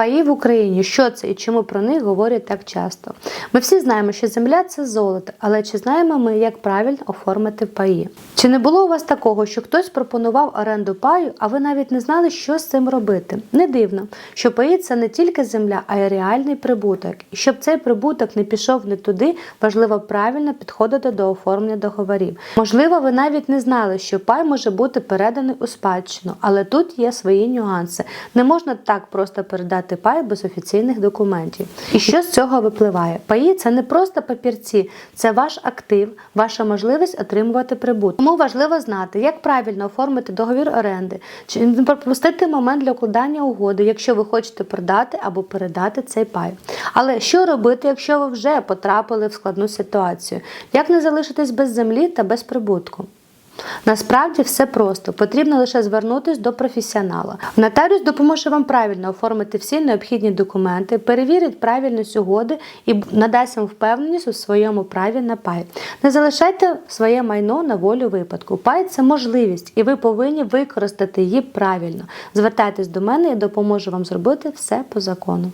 Паї в Україні, що це і чому про них говорять так часто? Ми всі знаємо, що земля це золото, але чи знаємо ми, як правильно оформити паї? Чи не було у вас такого, що хтось пропонував оренду паю, а ви навіть не знали, що з цим робити? Не дивно, що паї це не тільки земля, а й реальний прибуток. І щоб цей прибуток не пішов не туди, важливо правильно підходити до оформлення договорів. Можливо, ви навіть не знали, що пай може бути переданий у спадщину, але тут є свої нюанси. Не можна так просто передати пай без офіційних документів. І що з цього випливає? Паї це не просто папірці, це ваш актив, ваша можливість отримувати прибуток. Тому важливо знати, як правильно оформити договір оренди, чи не пропустити момент для укладання угоди, якщо ви хочете продати або передати цей пай. Але що робити, якщо ви вже потрапили в складну ситуацію? Як не залишитись без землі та без прибутку? Насправді все просто. Потрібно лише звернутися до професіонала. Нотаріус допоможе вам правильно оформити всі необхідні документи, перевірить правильність угоди і надасть вам впевненість у своєму праві на пай. Не залишайте своє майно на волю випадку. Пай це можливість, і ви повинні використати її правильно. Звертайтесь до мене, я допоможу вам зробити все по закону.